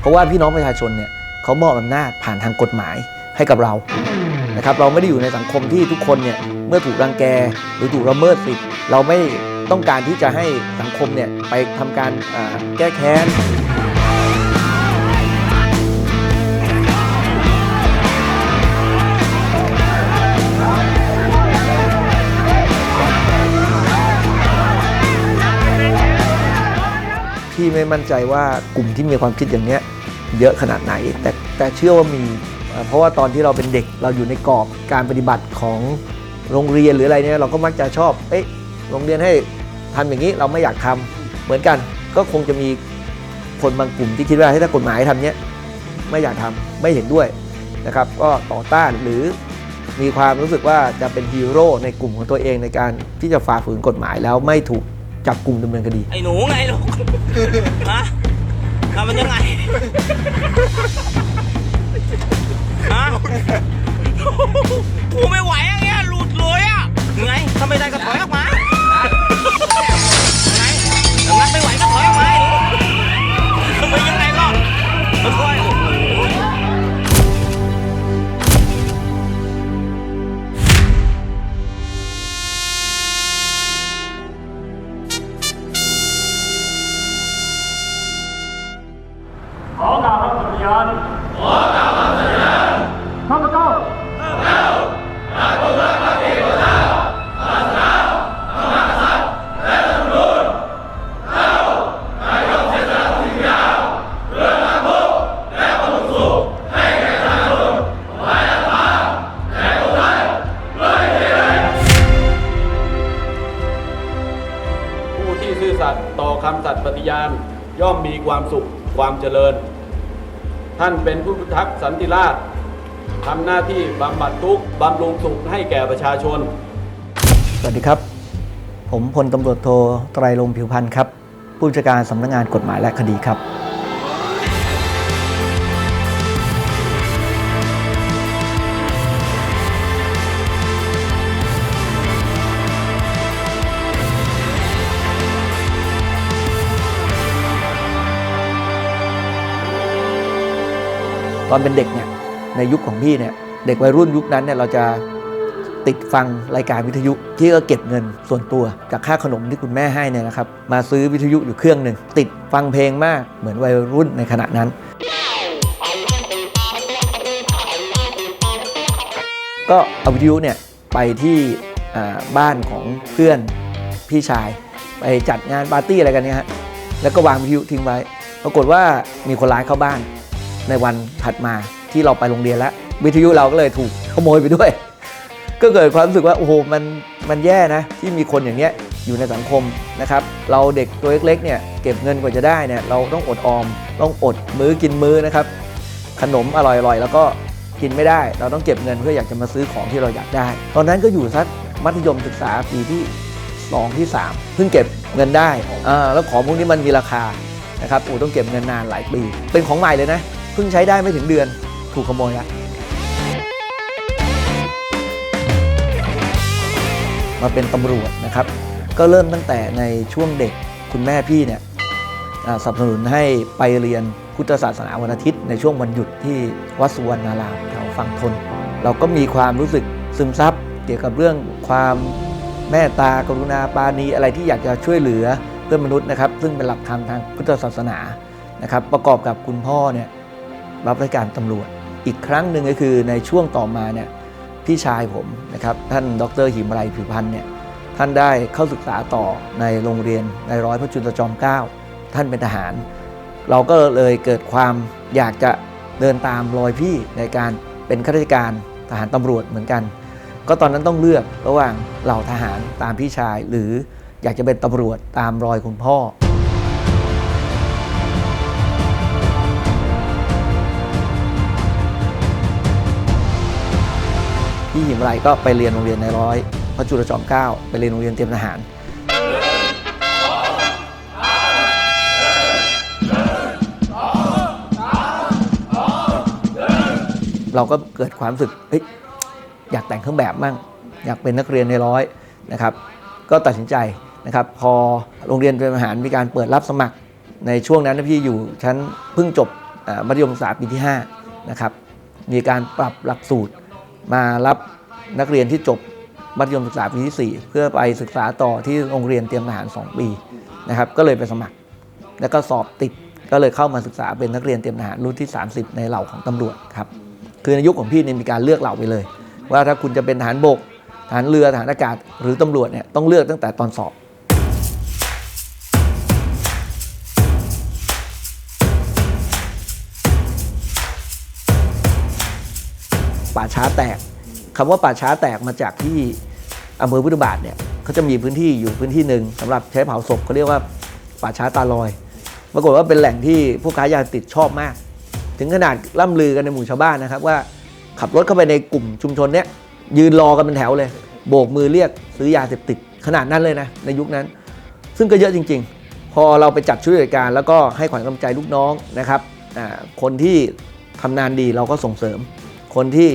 เพราะว่าพี่น้องประชาชนเนี่ยเขามอบอำนาจผ่านทางกฎหมายให้กับเรานะครับเราไม่ได้อยู่ในสังคมที่ทุกคนเนี่ยเมื่อถูกรังแกหรือถูกละเมิดสิทธิ์เราไม่ต้องการที่จะให้สังคมเนี่ยไปทำการแก้แค้น พี่ไม่มั่นใจว่ากลุ่มที่มีความคิดอย่างเนี้ยเยอะขนาดไหน แต่แต่เชื่อว่ามี เพราะว่าตอนที่เราเป็นเด็กเราอยู่ในกรอบการปฏิบัติของโรงเรียนหรืออะไรเนี่ยเราก็มักจะชอบ เอ๊ะโรงเรียนให้ทำอย่างนี้เราไม่อยากทำเหมือนกัน ก็คงจะมีคนบางกลุ่มที่คิดว่าให้ถ้ากฎหมายทำเนี้ยไม่อยากทำไม่เห็นด้วยนะครับ ก็ต่อต้านหรือมีความรู้สึกว่าจะเป็นฮีโร่ในกลุ่มของตัวเองในการที่จะฝ่าฝืนกฎหมายแล้วไม่ถูก จับกลุ่มดำเนินคดี ไอ้หนูไงลูกฮะทำมันยังไงฮะกูไม่ไหวอะเงี้ยหลุดเลยอะไงถ้าไม่ได้ก็ถอยออกมา มีความสุขความเจริญ ท่านเป็นผู้พิทักษ์สันติราษฎร์ทำหน้าที่บำบัดทุกข์บำรุงสุขให้แก่ประชาชน สวัสดีครับ ผมพลตำรวจโทไตรรงผิวพันธ์ครับ ผู้จัดการสำนักงานกฎหมายและคดีครับ ตอนเป็นเด็กเนี่ยในยุคของพี่เนี่ยเด็กวัยรุ่นยุคนั้นเนี่ยเราจะติดฟังรายการวิทยุที่ก็เก็บเงินส่วนตัวจากค่าขนมที่คุณแม่ให้เนี่ยนะครับมาซื้อวิทยุอยู่เครื่องหนึ่งติดฟังเพลงมากเหมือนวัยรุ่นในขณะนั้น ก็เอาวิทยุเนี่ยไปที่บ้านของเพื่อนพี่ชาย ไปจัดงานปาร์ตี้อะไรกันเนี่ยฮะแล้วก็วางวิทยุทิ้งไว้ ปรากฏว่ามีคนร้ายเข้าบ้าน ในวันถัดมาที่เราไปโรงเรียนแล้ว วิทยุเราก็เลยถูกขโมยไปด้วย ก็เกิดความรู้สึกว่าโอ้โหมันมันแย่นะ ที่มีคนอย่างเนี้ยอยู่ในสังคมนะครับ เราเด็กตัวเล็กๆเนี่ยเก็บเงินกว่าจะได้เนี่ยเราต้องอดออม ต้องอดมื้อกินมื้อนะครับ ขนมอร่อยๆ แล้วก็กินไม่ได้ เราต้องเก็บเงินเพื่ออยากจะมาซื้อของที่เราอยากได้ ตอนนั้นก็อยู่สักมัธยมศึกษาปีที่2ที่3เพิ่งเก็บเงินได้อ่าแล้วของพวกนี้มันมีราคานะครับโอ้ต้องเก็บเงินนานหลายปี เป็นของใหม่เลยนะ พิ่งใช้ได้ไม่ถึงเดือนถูกขโมยละมาเป็นตำรวจนะครับ ก็เริ่มตั้งแต่ในช่วงเด็กคุณแม่พี่เนี่ยสนับสนุนให้ไปเรียนพุทธศาสนาวันอาทิตย์ ในช่วงวันหยุดที่วัดสุวรรณารามแถวฝั่งทน เราก็มีความรู้สึกซึมซับเกี่ยวกับเรื่องความเมตตากรุณาปาณีอะไรที่อยากจะช่วยเหลือเพื่อนมนุษย์นะครับ ซึ่งเป็นหลักธรรมทางพุทธศาสนานะครับ ประกอบกับคุณพ่อเนี่ย รับราชการตำรวจ อีกครั้งหนึ่งก็คือในช่วงต่อมาเนี่ยพี่ชายผมนะครับท่านดรหิมไรผิวพันธ์เนี่ยท่านได้เข้าศึกษาต่อในโรงเรียนในร้อยพระจุลจอมเกล้าท่านเป็นทหาร เราก็เลยเกิดความอยากจะเดินตามรอยพี่ในการเป็นข้าราชการทหารตำรวจเหมือนกัน ก็ตอนนั้นต้องเลือกระหว่างเหล่าทหารตามพี่ชาย หรืออยากจะเป็นตำรวจตามรอยคุณพ่อ พี่หญิงไรก็ไปเรียนโรงเรียนในร้อยพระจุลจอมเกล้าไปเรียนโรงเรียนเตรียมทหารเราก็เกิดความรู้สึกอยากแต่งเครื่องแบบมั่ง อยากเป็นนักเรียนในร้อยนะครับ ก็ตัดสินใจนะครับ พอโรงเรียนเตรียมทหารมีการเปิดรับสมัคร ในช่วงนั้นพี่อยู่ชั้นเพิ่งจบมัธยมศึกษาปีที่5นะครับมีการปรับหลักสูตร มารับนักเรียนที่จบมัธยมศึกษาปีที่ 4 เพื่อไปศึกษาต่อที่โรงเรียนเตรียมทหาร 2 ปีนะครับก็เลยไปสมัคร แล้วก็สอบติดก็เลยเข้ามาศึกษาเป็นนักเรียนเตรียมทหารรุ่นที่ 30 ในเหล่าของตำรวจครับคือในยุคของพี่เนี่ยมีการเลือกเหล่าไปเลย ว่าถ้าคุณจะเป็นทหารบกทหารเรือทหารอากาศหรือตำรวจเนี่ยต้องเลือกตั้งแต่ตอนสอบ ป่าช้าแตกคำว่าป่าช้าแตกมาจากที่อำเภอพุทธบาทเนี่ยเขาจะมีพื้นที่อยู่พื้นที่หนึ่งสำหรับใช้เผาศพเขาเรียกว่าป่าช้าตาลอย ปรากฏว่าเป็นแหล่งที่ผู้ค้ายาติดชอบมาก ถึงขนาดล่ำลือกันในหมู่ชาวบ้านนะครับว่าขับรถเข้าไปในกลุ่มชุมชนเนี้ยยืนรอกันเป็นแถวเลย โบกมือเรียกซื้อยาเสพติดขนาดนั้นเลยนะในยุคนั้น ซึ่งก็เยอะจริง ๆ พอเราไปจัดชุดปฏิบัติการ แล้วก็ให้ขวัญกำลังใจลูกน้องนะครับคนที่ทำงานดีเราก็ส่งเสริม คนที่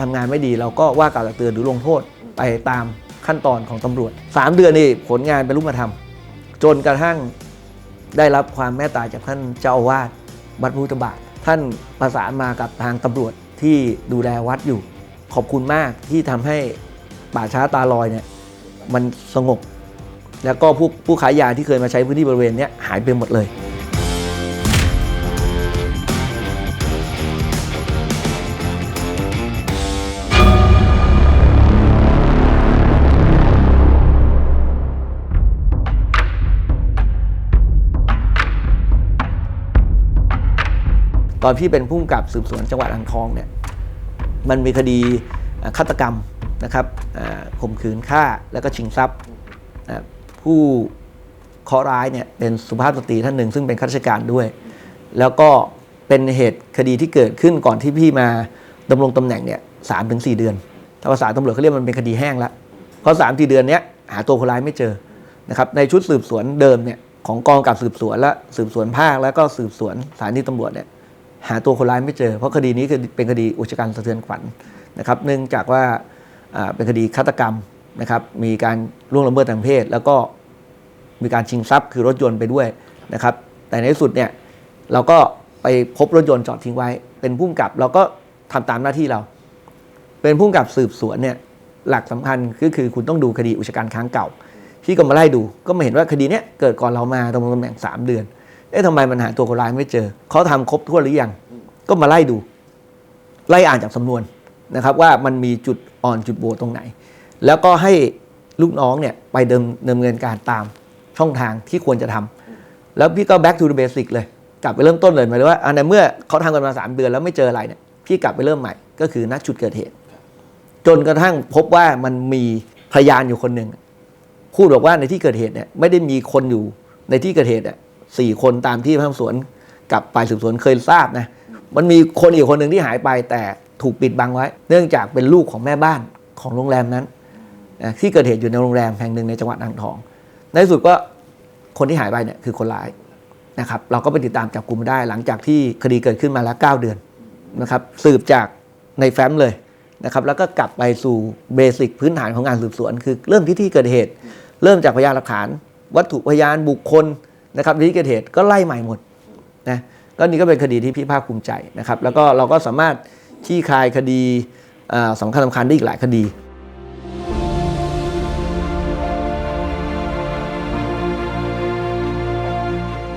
ทำงานไม่ดีเราก็ว่ากล่าวตักเตือนหรือลงโทษไปตามขั้นตอนของตำรวจ 3 เดือนนี่ผลงานเป็นรูปธรรม จนกระทั่งได้รับความเมตตาจากท่านเจ้าอาวาสวัดพุทธบาท ท่านประสานมากับทางตำรวจที่ดูแลวัดอยู่ ขอบคุณมากที่ทำให้ป่าช้าตาลอยเนี่ยมันสงบ แล้วก็ผู้ผู้ขายยาที่เคยมาใช้พื้นที่บริเวณนี้หายไปหมดเลย ตอนพี่เป็นผู้กำกับสืบสวนจังหวัดอ่างทองเนี่ยมันมีคดีฆาตกรรมนะครับข่มขืนฆ่าแล้วก็ชิงทรัพย์ผู้เคราะร้ายเนี่ยเป็นสุภาพสตรีท่านหนึ่ง ซึ่งเป็นข้าราชการด้วย แล้วก็เป็นเหตุคดีที่เกิดขึ้นก่อนที่พี่มาดำรงตำแหน่งเนี่ยสามถึงสี่เดือนถ้าภาษาตำรวจเขาเรียกมันเป็นคดีแห้งแล้วเพราะสามสี่เดือนเนี้ยหาตัวคนร้ายไม่เจอนะครับในชุดสืบสวนเดิมเนี่ยของกองกำกับสืบสวนและสืบสวนภาคแล้วก็สืบสวนสถานีตำรวจเนี่ย หาตัวคนร้ายไม่เจอ เพราะคดีนี้คือเป็นคดีอุชกันสะเทือนขวัญนะครับ เนื่องจากว่าเป็นคดีฆาตกรรมนะครับ มีการล่วงละเมิดทางเพศ แล้วก็มีการชิงทรัพย์คือรถยนต์ไปด้วยนะครับ แต่ในที่สุดเนี่ยเราก็ไปพบรถยนต์จอดทิ้งไว้ เป็นผู้กำกับเราก็ทำตามหน้าที่เรา เป็นผู้กำกับสืบสวนเนี่ยหลักสำคัญก็คือคุณต้องดูคดีอุชกันค้างเก่าพี่ก็มาไล่ดูก็มาเห็นว่าคดีเนี้ยเกิดก่อนเรามาดำรงตำแหน่งสามเดือน เอ๊ะทำไมมันหาตัวคนร้ายไม่เจอ เขาทำครบทั่วหรือยัง ก็มาไล่ดู ไล่อ่านจากสำนวนนะครับ ว่ามันมีจุดอ่อนจุดโบตรงไหน แล้วก็ให้ลูกน้องเนี่ยไปเดิมดำเนินการตามช่องทางที่ควรจะทำ แล้วพี่ก็ back to the basic เลย กลับไปเริ่มต้นเลยหมายถึงว่าอันเมื่อเขาทำกันมา 3 เดือนแล้วไม่เจออะไรเนี่ยพี่กลับไปเริ่มใหม่ก็คือนักจุดเกิดเหตุ จนกระทั่งพบว่ามันมีพยานอยู่คนหนึ่งพูดบอกว่าในที่เกิดเหตุเนี่ยไม่ได้มีคนอยู่ในที่เกิดเหตุเนี่ย สี่คนตามที่พนักสวนกับฝ่ายสืบสวนเคยทราบนะมันมีคนอีกคนหนึ่งที่หายไปแต่ถูกปิดบังไว้ เนื่องจากเป็นลูกของแม่บ้านของโรงแรมนั้นที่เกิดเหตุอยู่ในโรงแรมแห่งหนึ่งในจังหวัดอ่างทอง ในสุดก็คนที่หายไปเนี่ยคือคนร้ายนะครับเราก็ไปติดตามจับกลุ่มได้หลังจากที่คดีเกิดขึ้นมาแล้ว 9 เดือนนะครับสืบจากในแฟ้มเลยนะครับแล้วก็กลับไปสู่เบสิกพื้นฐานของงานสืบสวน คือเริ่มที่ที่เกิดเหตุ เริ่มจากพยานหลักฐาน วัตถุพยานบุคคล นะครับที่เกิดเหตุก็ไล่ใหม่หมดนะก็นี่ก็เป็นคดีที่พี่ภาคภูมิใจนะครับ แล้วก็เราก็สามารถชี้คายคดีอ่าสำคัญสำคัญได้อีกหลายคดี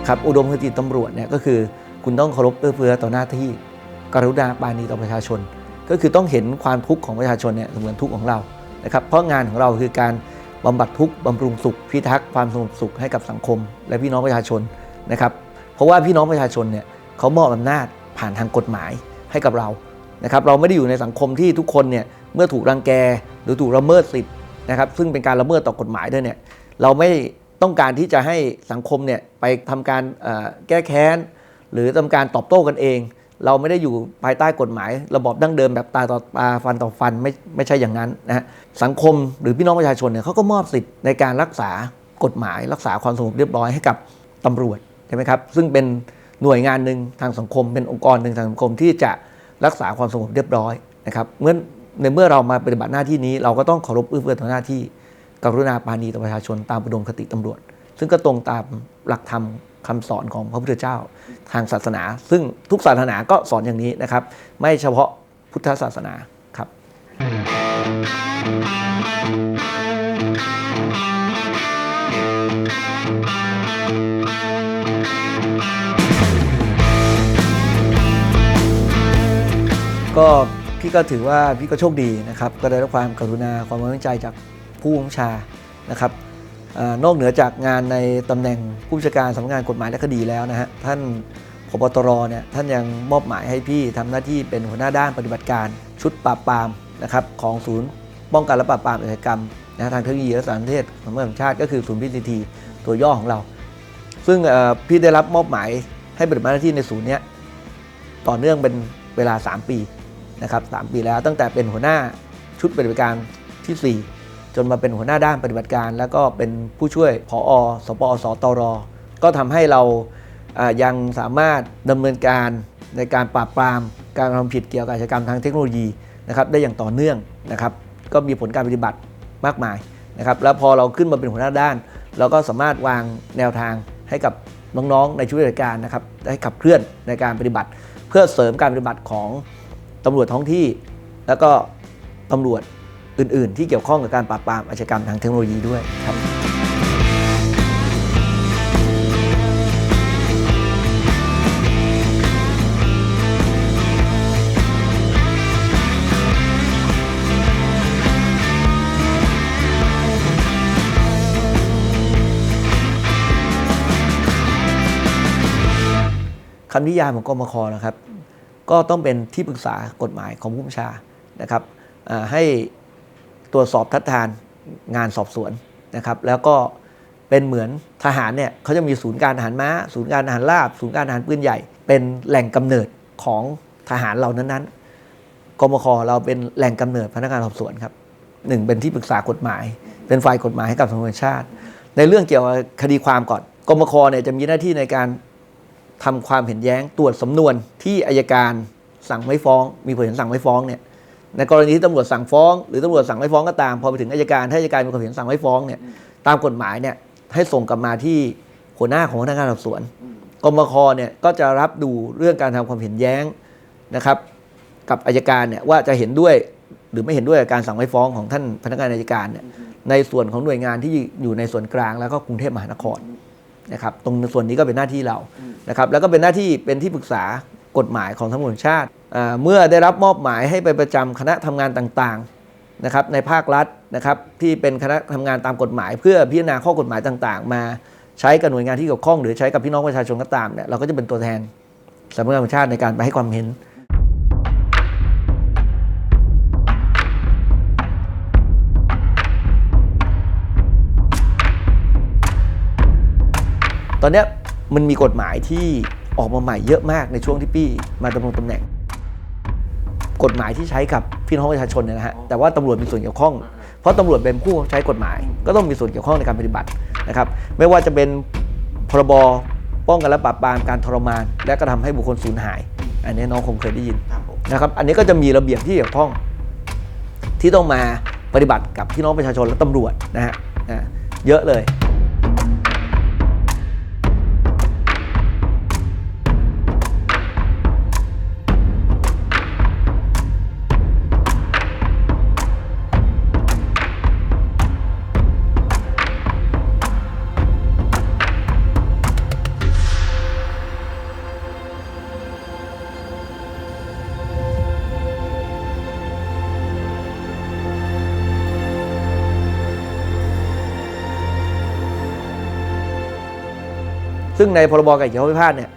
ครับอุดมคติตำรวจเนี่ยก็คือคุณต้องเคารพเอื้อเฟื้อต่อหน้าที่กรุณาปาณีต่อประชาชน ก็คือต้องเห็นความทุกข์ของประชาชนเนี่ยเหมือนทุกข์ของเรานะครับเพราะงานของเราคือการ บำบัดทุกข์บำรุงสุข พิทักษ์ความสงบสุขให้กับสังคม และพี่น้องประชาชนนะครับเพราะว่าพี่น้องประชาชนเนี่ยเขามอบอำนาจผ่านทางกฎหมายให้กับเรานะครับเราไม่ได้อยู่ในสังคมที่ทุกคนเนี่ยเมื่อถูกรังแกหรือถูกละเมิดสิทธิ์นะครับซึ่งเป็นการละเมิดต่อกฎหมายด้วยเนี่ยเราไม่ต้องการที่จะให้สังคมเนี่ยไปทำการแก้แค้น หรือทำการตอบโต้กันเอง เราไม่ได้อยู่ภายใต้กฎหมาย ระบอบดั้งเดิมแบบตาต่อตาฟันต่อฟันไม่ไม่ใช่อย่างนั้นนะฮะสังคมหรือพี่น้องประชาชนเนี่ยเขาก็มอบสิทธิ์ในการรักษากฎหมาย รักษาความสงบเรียบร้อยให้กับตำรวจใช่ไหมครับซึ่งเป็นหน่วยงานหนึ่งทางสังคม เป็นองค์กรหนึ่งทางสังคมที่จะรักษาความสงบเรียบร้อยนะครับเมื่อในเมื่อเรามาปฏิบัติหน้าที่นี้ เราก็ต้องเคารพเอื้อเฟื้อต่อหน้าที่กรุณาปาณีต่อประชาชนตามอุดมคติตำรวจ ซึ่งก็ตรงตาม หลักธรรมคำสอนของพระพุทธเจ้าทางศาสนา ซึ่งทุกศาสนาก็สอนอย่างนี้นะครับ ไม่เฉพาะพุทธศาสนาครับ ก็พี่ก็ถือว่าพี่ก็โชคดีนะครับ ก็ได้รับความกรุณาความไว้วางใจจากผู้บัญชานะครับ นอกเหนือจากงานในตำแหน่งผู้บัญชการสำนักงานกฎหมายและคดีแล้วนะฮะท่านพบตรเนี่ยท่านยังมอบหมายให้พี่ทำหน้าที่เป็นหัวหน้าด้านปฏิบัติการชุดปราบปรามนะครับของศูนย์ป้องกันและปราบปรามอาชญากรรมนะทางเทคโนโลยีและสารสนเทศของเมืองชาติก็คือศูนย์พีซีทีตัวย่อของเรา ซึ่งพี่ได้รับมอบหมายให้ปฏิบัติหน้าที่ในศูนย์เนี้ยต่อเนื่องเป็นเวลา 3 ปีนะครับสามปีแล้วตั้งแต่เป็นหัวหน้าชุดปฏิบัติการทีสี่4 จนมาเป็นหัวหน้าด้านปฏิบัติการ แล้วก็เป็นผู้ช่วยผอสปอสตร ก็ทำให้เรายังสามารถดำเนินการในการปราบปรามการกระทำผิดเกี่ยวกับอาชญากรรมทางเทคโนโลยีนะครับได้อย่างต่อเนื่องนะครับก็มีผลการปฏิบัติมากมายนะครับแล้วพอเราขึ้นมาเป็นหัวหน้าด้าน เราก็สามารถวางแนวทางให้กับน้องๆในชุดปฏิบัติการนะครับได้ขับเคลื่อนในการปฏิบัติ เพื่อเสริมการปฏิบัติของตำรวจท้องที่ แล้วก็ตำรวจ อื่น ๆ ที่เกี่ยวข้องกับการปราบปรามอาชญากรรมทางเทคโนโลยีด้วยครับคำนิยามของกมคนะครับ ก็ต้องเป็นที่ปรึกษากฎหมายของผู้บัญชานะครับอ่าให้ ตรวจสอบทัดทานงานสอบสวนนะครับ แล้วก็เป็นเหมือนทหารเนี่ยเขาจะมีศูนย์การทหารม้า ศูนย์การทหารราบ ศูนย์การทหารปืนใหญ่ เป็นแหล่งกำเนิดของทหารเหล่านั้นๆกมคเราเป็นแหล่งกำเนิดพนักงานสอบสวนครับหนึ่งเป็นที่ปรึกษากฎหมาย เป็นฝ่ายกฎหมายให้กับสังคมชาติ ในเรื่องเกี่ยวกับคดีความก่อนกรมคเนี่ยจะมีหน้าที่ในการทำความเห็นแย้งตรวจสำนวนที่อายการสั่งไม่ฟ้อง มีผลเห็นสั่งไม่ฟ้องเนี่ย ในกรณีที่ตำรวจสั่งฟ้อง หรือตำรวจสั่งไม่ฟ้องก็ตามพอไปถึงอายการถ้าอายการมีความเห็นสั่งไม่ฟ้องเนี่ยตามกฎหมายเนี่ยให้ส่งกลับมาที่หัวหน้าของพนักงานสอบสวนกรมคเนี่ยก็จะรับดูเรื่องการทำความเห็นแย้งนะครับ กับอายการเนี่ยว่าจะเห็นด้วยหรือไม่เห็นด้วยกับการสั่งไม่ฟ้องของท่านพนักงานอายการเนี่ยในส่วนของหน่วยงานที่อยู่ในส่วนกลางแล้วก็กรุงเทพมหานครนะครับตรงส่วนนี้ก็เป็นหน้าที่เรานะครับแล้วก็เป็นหน้าที่เป็นที่ปรึกษา กฎหมายของทั้งหมดชาติ เมื่อได้รับมอบหมายให้ไปประจำคณะทำงานต่างๆนะครับในภาครัฐนะครับที่เป็นคณะทำงานตามกฎหมาย เพื่อพิจารณาข้อกฎหมายต่าง ๆ มาใช้กับหน่วยงานที่เกี่ยวข้อง หรือใช้กับพี่น้องประชาชนก็ตามเนี่ยเราก็จะเป็นตัวแทนสำนักงานตำรวจแห่งชาติในการไปให้ความเห็นตอนนี้มันมีกฎหมายที่ ออกมาใหม่เยอะมากในช่วงที่ปี้มาดำรงตำแหน่ง กฎหมายที่ใช้กับพี่น้องประชาชนเนี่ยนะฮะแต่ว่าตำรวจมีส่วนเกี่ยวข้อง เพราะตำรวจเป็นผู้ใช้กฎหมาย ก็ต้องมีส่วนเกี่ยวข้องในการปฏิบัตินะครับ ไม่ว่าจะเป็นพรบป้องกันและปราบปรามการทรมาน และกระทำให้บุคคลสูญหาย อันนี้น้องคงเคยได้ยินนะครับ อันนี้ก็จะมีระเบียบที่เกี่ยวข้อง ที่ต้องมาปฏิบัติกับพี่น้องประชาชนและตำรวจนะฮะเยอะเลย ซึ่งในพรบการเกี่ยวพิพาทเนี่ย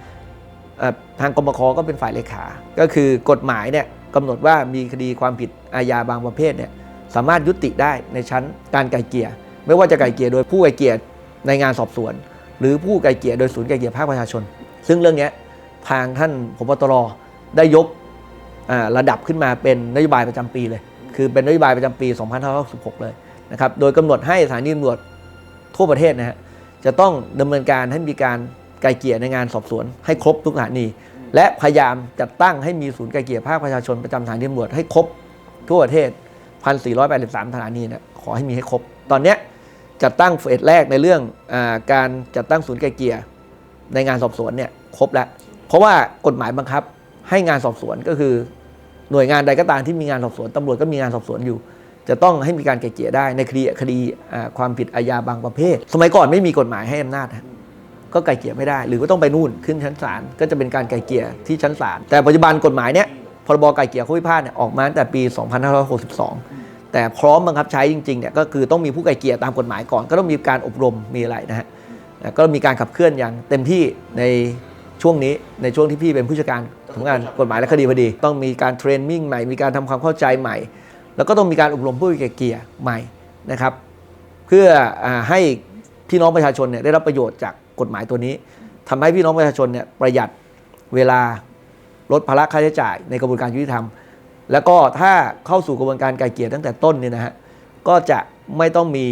ทางกรมคก็เป็นฝ่ายเลขา ก็คือกฎหมายเนี่ยกำหนดว่ามีคดีความผิดอาญาบางประเภทเนี่ยสามารถยุติได้ในชั้นการไก่เกลี่ยไม่ว่าจะไก่เกลี่ยโดยผู้ไก่เกลี่ยในงานสอบสวน หรือผู้ไก่เกลี่ยโดยศูนย์ไก่เกลี่ยภาคประชาชน ซึ่งเรื่องนี้ทางท่านพบตรได้ยกระดับขึ้นมาเป็นนโยบายประจำปีเลย คือเป็นนโยบายประจำปี 2566 เลยนะครับ โดยกำหนดให้สถานีตำรวจทั่วประเทศนะฮะ จะต้องดำเนินการให้มีการไกลเกลี่ยในงานสอบสวนให้ครบทุกสถานี และพยายามจัดตั้งให้มีศูนย์ไกลเกลี่ยภาคประชาชนประจำสถานีตำรวจให้ครบทั่วประเทศ 1,483สถานีเนี่ยขอให้มีให้ครบ ตอนเนี้ยจัดตั้งเฟสแรกในเรื่องอาการจัดตั้งศูนย์ไกลเกลี่ยในงานสอบสวนเนี่ยครบแล้ว เพราะว่ากฎหมายบังคับให้งานสอบสวนก็คือ หน่วยงานใดก็ตามที่มีงานสอบสวนตำรวจก็มีงานสอบสวนอยู่ จะต้องให้มีการไกล่เกลี่ยได้ในคดีคดีความผิดอาญาบางประเภท สมัยก่อนไม่มีกฎหมายให้อำนาจก็ไกล่เกลี่ยไม่ได้ หรือก็ต้องไปนู่นขึ้นชั้นศาลก็จะเป็นการไกล่เกลี่ยที่ชั้นศาลแต่ปัจจุบันกฎหมายเนี้ยพรบไกล่เกลี่ยข้อพิพาทเนี่ยออกมาตั้งแต่ปี 2562 แต่พร้อมบังคับใช้จริงๆเนี่ยก็คือต้องมีผู้ไกล่เกลี่ยตามกฎหมายก่อน ก็ต้องมีการอบรมมีอะไรนะฮะก็มีการขับเคลื่อนอย่างเต็มที่ในช่วงนี้ในช่วงที่พี่เป็นผู้จัดการทำงานกฎหมายและคดีพอดี ต้องมีการเทรนนิ่งใหม่มีการทำความเข้าใจใหม่ แล้วก็ต้องมีการอบรมผู้ไกเกลี่ยใหม่นะครับ เพื่ออให้พี่น้องประชาชนเนี่ยได้รับประโยชน์จากกฎหมายตัวนี้ทำให้พี่น้องประชาชนเนี่ยประหยัดเวลาลดภาระค่าใช้จ่ายในกระบวนการยุติธรรม แล้วก็ถ้าเข้าสู่กระบวนการไกลเกลี่ยตั้งแต่ต้นเนี่ยนะฮะก็จะไม่ต้องมี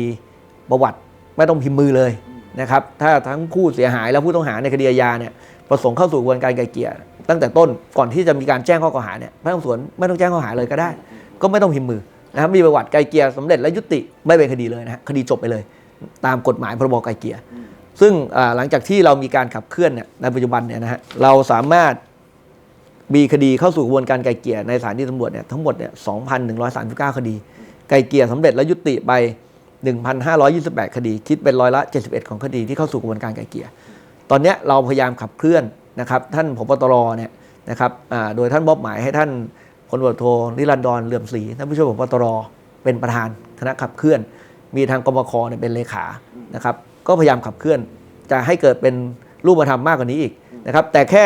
ประวัติไม่ต้องพิมพ์มือเลยนะครับถ้าทั้งผู้เสียหายและผู้ต้องหาในคดีอาญาเนี่ยประสงค์เข้าสู่กระบวนการไกลเกลี่ยตั้งแต่ต้นก่อนที่จะมีการแจ้งข้อกล่าวหาเนี่ยไม่ต้องสวนไม่ต้องแจ้งข้อหาเลยก็ได้ ก็ไม่ต้องพิมพ์มือนะครับมีประวัติไกลเกลี่ยสำเร็จและยุติไม่เป็นคดีเลยนะคดีจบไปเลย ตามกฎหมายพรบไกลเกลี่ยซึ่งหลังจากที่เรามีการขับเคลื่อนเนี่ยในปัจจุบันเนี่ยนะฮะเราสามารถมีคดีเข้าสู่กระบวนการไกลเกลี่ยในสถานีตำรวจเนี่ยทั้งหมดเนี่ย2,139 คดี ไกลเกลี่ยสำเร็จและยุติไป 1,528 คดี คิดเป็นร้อยละ 71 ของคดีที่เข้าสู่กระบวนการไกลเกลี่ยตอนนี้เราพยายามขับเคลื่อนนะครับท่านผบตรเนี่ยนะครับโดยท่านมอบหมายให้ท่าน ลตรวจโทนิรันดรเลื่อมศรีท่านผู้ช่วยผบตรเป็นประธานคณะขับเคลื่อน มีทางกรมคเนี่ยเป็นเลขานะครับ ก็พยายามขับเคลื่อน จะให้เกิดเป็นรูปธรรมมากกว่านี้อีกนะครับ แต่แค่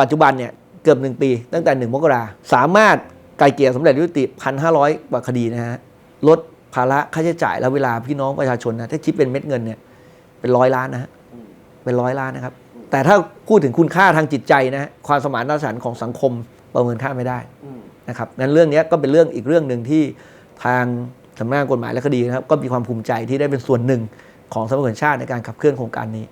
ปัจจุบันเนี่ยเกือบหนึ่งปี ตั้งแต่หนึ่งมกราสามารถไกลเกลี่ยสำเร็จยุติพันห้าร้อยกว่าคดีนะฮะลดภาระค่าใช้จ่ายและเวลาพี่น้องประชาชนนะถ้าคิดเป็นเม็ดเงินเนี่ยเป็นร้อยล้านนะฮะเป็นร้อยล้านนะครับ แต่ถ้าพูดถึงคุณค่าทางจิตใจนะฮะความสมานฉันท์ของสังคม ประเมินค่าไม่ได้นะครับนั้นเรื่องนี้ก็เป็นเรื่องอีกเรื่องหนึ่งที่ทางสำนักงานกฎหมายและคดีนะครับก็มีความภูมิใจที่ได้เป็นส่วนหนึ่งของสำนักงานชาติในการขับเคลื่อนโครงการนี้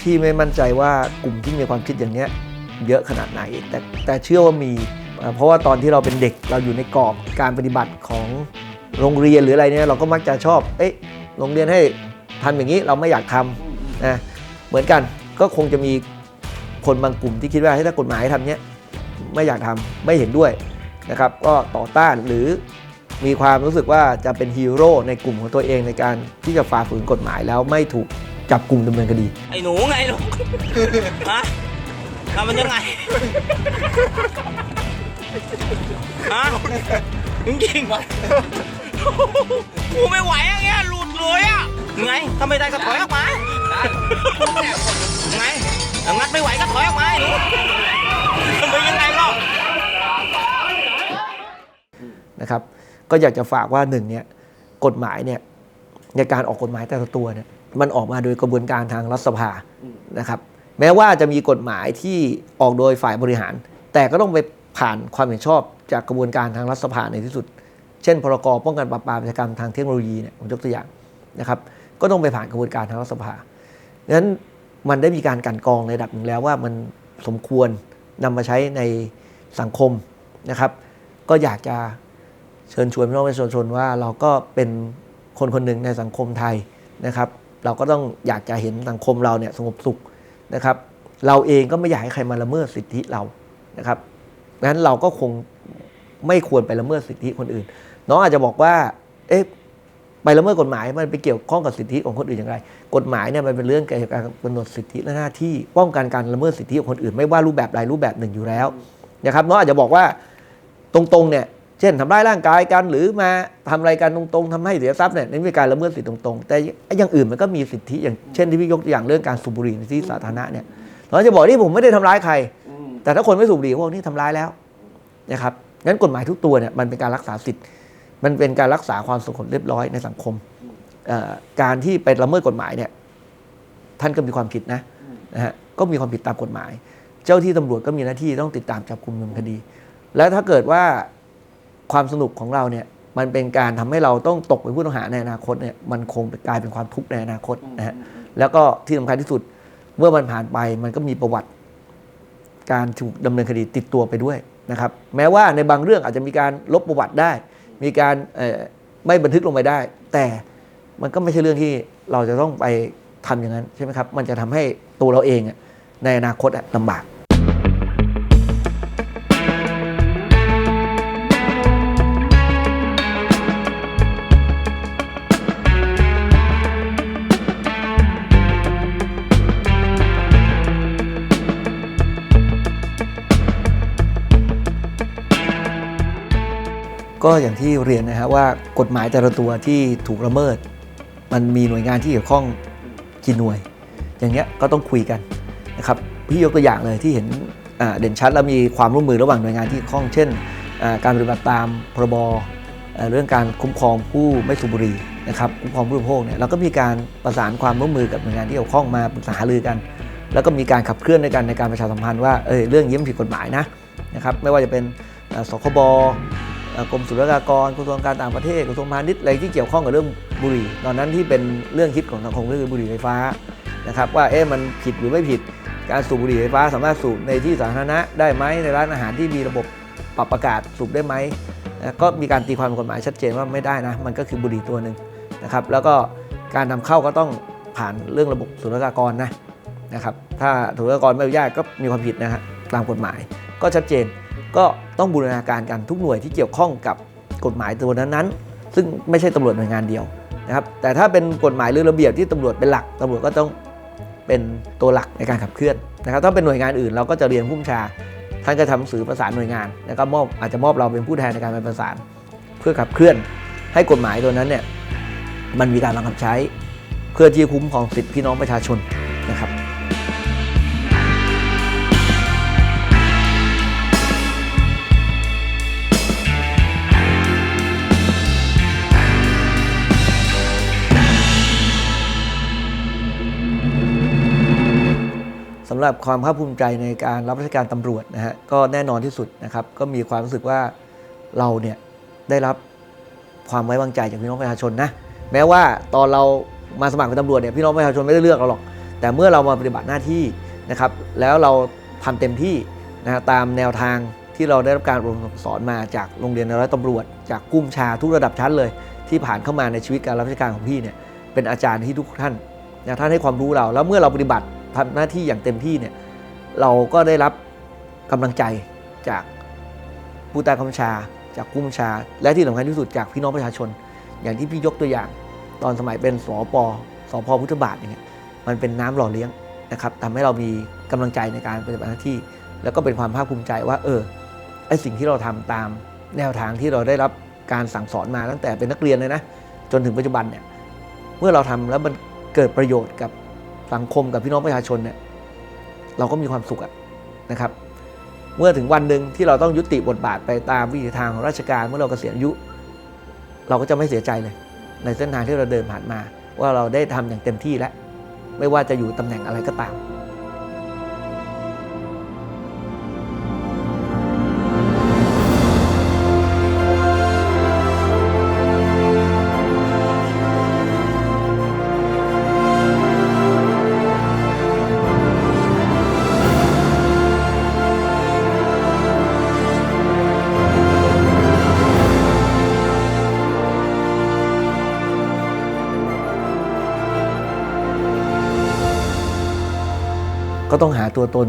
พี่ไม่มั่นใจว่ากลุ่มที่มีความคิดอย่างเนี้ยเยอะขนาดไหน แต่แต่เชื่อว่ามี เพราะว่าตอนที่เราเป็นเด็กเราอยู่ในกรอบการปฏิบัติของโรงเรียนหรืออะไรเนี่ยเราก็มักจะชอบ เอ๊ะโรงเรียนให้ทำอย่างนี้เราไม่อยากทำนะเหมือนกันก็คงจะมีคนบางกลุ่มที่คิดว่าให้ถ้ากฎหมายให้ทำเนี้ยไม่อยากทำไม่เห็นด้วยนะครับ ก็ต่อต้านหรือมีความรู้สึกว่าจะเป็นฮีโร่ในกลุ่มของตัวเองในการที่จะฝ่าฝืนกฎหมายแล้วไม่ถูกจับกลุ่มดำเนินคดี ไอ้หนูไงลูกฮะทำมันยังไง ฮะจริงๆวะกูไม่ไหวอย่างเงี้ยหลุดเลยอะไงถ้าไม่ได้ก็ถอยออกมาไงถ้างัดไม่ไหวก็ถอยออกมาไอ้หนูทำไมยังไงก็นะครับ ก็อยากจะฝากว่าหนึ่งเนี่ยกฎหมายเนี่ยในการออกกฎหมายแต่ละตัวเนี่ยมันออกมาโดยกระบวนการทางรัฐสภานะครับ แม้ว่าจะมีกฎหมายที่ออกโดยฝ่ายบริหาร แต่ก็ต้องไป ผ่านความเห็นชอบจากกระบวนการทางรัฐสภาในที่สุด เช่น พรกป้องกันปราบปรามอาชญากรรมทางเทคโนโลยีเนี่ยผมยกตัวอย่างนะครับ ก็ต้องไปผ่านกระบวนการทางรัฐสภาดังนั้นมันได้มีการกันกองในระดับหนึ่งแล้วว่ามันสมควรนำมาใช้ในสังคมนะครับ ก็อยากจะเชิญชวนพี่น้องประชาชนว่าเราก็เป็นคนคนหนึ่งในสังคมไทยนะครับ เราก็ต้องอยากจะเห็นสังคมเราเนี่ยสงบสุขนะครับ เราเองก็ไม่อยากให้ใครมาละเมิดสิทธิเรานะครับ งั้นเราก็คงไม่ควรไปละเมิดสิทธิคนอื่น น้องอาจจะบอกว่า เอ๊ะไปละเมิดกฎหมายมันไปเกี่ยวข้องกับสิทธิของคนอื่นอย่างไร กฎหมายเนี่ยมันเป็นเรื่องเกี่ยวกับการกำหนดสิทธิและหน้าที่ ป้องกันการละเมิดสิทธิของคนอื่น ไม่ว่ารูปแบบใดรูปแบบหนึ่งอยู่แล้วนะครับน้องอาจจะบอกว่าตรงๆเนี่ยเช่นทำร้ายร่างกายกันหรือมาทำอะไรกันตรงๆทำให้เสียทรัพย์เนี่ยนี่เป็นการละเมิดสิทธิตรงๆ แต่อย่างอื่นมันก็มีสิทธิอย่างเช่นที่พี่ยกตัวอย่างเรื่องการสูบบุหรี่ในที่สาธารณะเนี่ยเราจะบอกนี่ผมไม่ได้ทำร้ายใคร แต่ถ้าคนไม่สูบบุหรี่พวกนี้ทำร้ายแล้วนะครับงั้นกฎหมายทุกตัวเนี่ยมันเป็นการรักษาสิทธิ์ มันเป็นการรักษาความสงบเรียบร้อยในสังคม การที่ไปละเมิดกฎหมายเนี่ยท่านก็มีความผิดนะนะฮะก็มีความผิดตามกฎหมาย เจ้าที่ตำรวจก็มีหน้าที่ต้องติดตามจับกลุ่มดำเนินคดี และถ้าเกิดว่าความสนุกของเราเนี่ยมันเป็นการทำให้เราต้องตกเป็นผู้ต้องหาในอนาคตเนี่ยมันคงกลายเป็นความทุกข์ในอนาคตนะฮะแล้วก็ที่สำคัญที่สุดเมื่อมันผ่านไปมันก็มีประวัติ การถูกดำเนินคดีติดตัวไปด้วยนะครับแม้ว่าในบางเรื่องอาจจะมีการลบประวัติได้ มีการไม่บันทึกลงไปได้ แต่มันก็ไม่ใช่เรื่องที่เราจะต้องไปทำอย่างนั้นใช่ไหมครับ มันจะทำให้ตัวเราเองในอนาคตลำบาก ก็อย่างที่เรียนนะฮะว่ากฎหมายแต่ละตัวที่ถูกละเมิด มันมีหน่วยงานที่เกี่ยวข้องกี่หน่วย อย่างเงี้ยก็ต้องคุยกันนะครับพี่ยกตัวอย่างเลยที่เห็นเด่นชัดแล้วมีความร่วมมือระหว่างหน่วยงานที่เกี่ยวข้อง เช่น การปฏิบัติตามพรบเอ่อเรื่องการคุ้มครองผู้ไม่สูบบุหรี่นะครับคุ้มครองผู้บริโภคเนี่ยเราก็มีการประสานความร่วมมือกับหน่วยงานที่เกี่ยวข้องมาปรึกษาหารือกัน แล้วก็มีการขับเคลื่อนในการในการประชาสัมพันธ์ว่าเอยเรื่องนี้มผิดกฎหมายนะนะครับไม่ว่าจะเป็นสคบ กรมศุลกากรกระทรวงการต่างประเทศกระทรวงพาณิชย์อะไรที่เกี่ยวข้องกับเรื่องบุหรี่ ตอนนั้นที่เป็นเรื่องคิดของสังคมก็คือบุหรี่ไฟฟ้านะครับว่าเอ๊ะมันผิดหรือไม่ผิดการสูบบุหรี่ไฟฟ้าสามารถสูบในที่สาธารณะได้ไหมในร้านอาหารที่มีระบบปรับอากาศสูบได้ไหมก็มีการตีความกฎหมายชัดเจนว่าไม่ได้นะ มันก็คือบุหรี่ตัวหนึ่งนะครับแล้วก็การนำเข้าก็ต้องผ่านเรื่องระบบศุลกากรนะนะครับถ้าศุลกากรไม่อนุญาตก็มีความผิดนะฮะตามกฎหมายก็ชัดเจน ก็ต้องบูรณาการกันทุกหน่วยที่เกี่ยวข้องกับกฎหมายตัวนั้นๆ ซึ่งไม่ใช่ตำรวจหน่วยงานเดียวนะครับ แต่ถ้าเป็นกฎหมายหรือระเบียบที่ตำรวจเป็นหลักตำรวจก็ต้องเป็นตัวหลักในการขับเคลื่อนนะครับ ถ้าเป็นหน่วยงานอื่นเราก็จะเรียนผู้บัญชา ท่านก็ทำสื่อประสานหน่วยงาน แล้วก็มอบอาจจะมอบเราเป็นผู้แทนในการไปประสาน เพื่อขับเคลื่อนให้กฎหมายตัวนั้นเนี่ยมันมีการบังคับใช้ เพื่อที่จะคุ้มครองสิทธิพี่น้องประชาชนนะครับ สำหรับความภาคภูมิใจในการรับราชการตำรวจนะฮะก็แน่นอนที่สุดนะครับ ก็มีความรู้สึกว่าเราเนี่ยได้รับความไว้วางใจจากพี่น้องประชาชนนะแม้ว่าตอนเรามาสมัครเป็นตำรวจเนี่ยพี่น้องประชาชนไม่ได้เลือกเราหรอก แต่เมื่อเรามาปฏิบัติหน้าที่นะครับ แล้วเราทำเต็มที่นะฮะตามแนวทางที่เราได้รับการอบรมสอนมาจากโรงเรียนในร้อยตำรวจ จากกุ้มชาทุกระดับชั้นเลย ที่ผ่านเข้ามาในชีวิตการรับราชการของพี่เนี่ยเป็นอาจารย์ที่ทุกท่านนะท่านให้ความรู้เราแล้วเมื่อเราปฏิบัติ ทำหน้าที่อย่างเต็มที่เนี่ยเราก็ได้รับกำลังใจจากผู้ใต้บังคับบัญชา จากผู้บัญชา และที่สำคัญที่สุดจากพี่น้องประชาชน อย่างที่พี่ยกตัวอย่าง ตอนสมัยเป็นสอปสพพุทธบาทเงี้ยมันเป็นน้ำหล่อเลี้ยงนะครับทำให้เรามีกำลังใจในการปฏิบัติหน้าที่ แล้วก็เป็นความภาคภูมิใจว่า เออไอสิ่งที่เราทำตามแนวทางที่เราได้รับการสั่งสอนมาตั้งแต่เป็นนักเรียนเลยนะจนถึงปัจจุบันเนี่ยเมื่อเราทำแล้วมันเกิดประโยชน์กับ สังคมกับพี่น้องประชาชนเนี่ยเราก็มีความสุขะนะครับ เมื่อถึงวันหนึ่งที่เราต้องยุติบทบาทไปตามวิถีทางของราชการเมื่อเราเกษียณอายุ เราก็จะไม่เสียใจเลย ในเส้นทางที่เราเดินผ่านมา ว่าเราได้ทำอย่างเต็มที่แล้ว ไม่ว่าจะอยู่ตำแหน่งอะไรก็ตามาตัวตน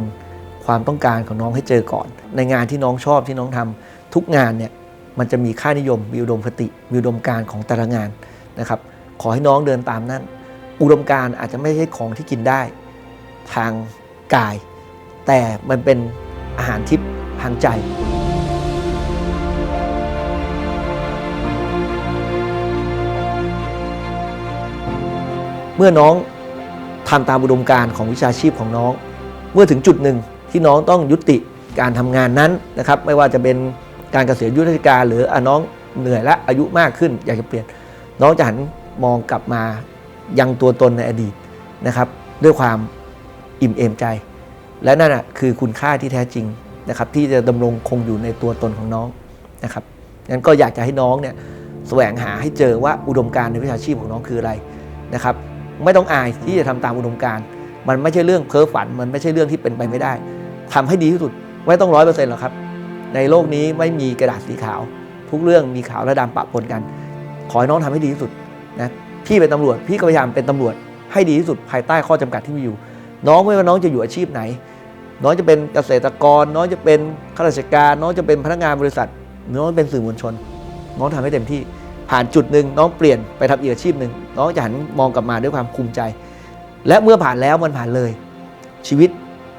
ความต้องการของน้องให้เจอก่อน ในงานที่น้องชอบที่น้องทำทุกงานเนี่ยมันจะมีค่านิยมมีอุดมคติมีอุดมการของแต่ละงานนะครับขอให้น้องเดินตามนั้นอุดมการอาจจะไม่ใช่ของที่กินได้ ทางกาย แต่มันเป็นอาหารทิพย์ทางใจเมื่อน้องทำตามอุดมการณ์ของวิชาชีพของน้อง มื่อถึงจุดหนึ่งที่น้องต้องยุติการทำงานนั้นนะครับ ไม่ว่าจะเป็นการเกษียณยุราชการ หรืออน้องเหนื่อยและอายุมากขึ้น อยากจะเปลี่ยน น้องจะหันมองกลับมายังตัวตนในอดีตนะครับ ด้วยความอิ่มเอมใจ และนั่นคือคุณค่าที่แท้จริงนะครับ ที่จะดำรงคงอยู่ในตัวตนของน้องนะครับงั้นก็อยากจะให้น้องเนี่ยแสวงหาให้เจอว่าอุดมการณ์ในวิชาชีพของน้องคืออะไรนะครับ ไม่ต้องอายที่จะทำตามอุดมการณ์ มันไม่ใช่เรื่องเพ้อฝัน มันไม่ใช่เรื่องที่เป็นไปไม่ได้ทำให้ดีที่สุดไม่ต้องร้อยเปอร์เซ็นต์หรอกครับ ในโลกนี้ไม่มีกระดาษสีขาว ทุกเรื่องมีขาวและดำปะปนกัน ขอให้น้องทำให้ดีที่สุดนะพี่เป็นตำรวจพี่ก็พยายามเป็นตำรวจ ให้ดีที่สุดภายใต้ข้อจำกัดที่มีอยู่ น้องไม่ว่าน้องจะอยู่อาชีพไหน น้องจะเป็นเกษตรกร น้องจะเป็นข้าราชการ น้องจะเป็นพนักงานบริษัท น้องเป็นสื่อมวลชน น้องทำให้เต็มที่ผ่านจุดหนึ่งน้องเปลี่ยนไปทำอีกอาชีพหนึ่งน้องจะหันมองกลับมาด้วยความภูมิใจ และเมื่อผ่านแล้วมันผ่านเลย ชีวิต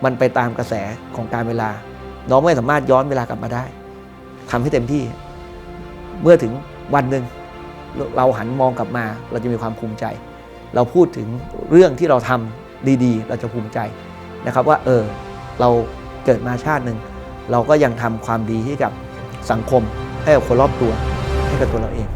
มันไปตามกระแสของการเวลา น้องไม่สามารถย้อนเวลากลับมาได้ทำให้เต็มที่ เมื่อถึงวันหนึ่งเราหันมองกลับมา เราจะมีความภูมิใจ เราพูดถึงเรื่องที่เราทำดีๆ เราจะภูมิใจนะครับว่า เออ เราเกิดมาชาติหนึ่งเราก็ยังทำความดีให้กับสังคมให้กับคนรอบตัวให้กับตัวเราเอง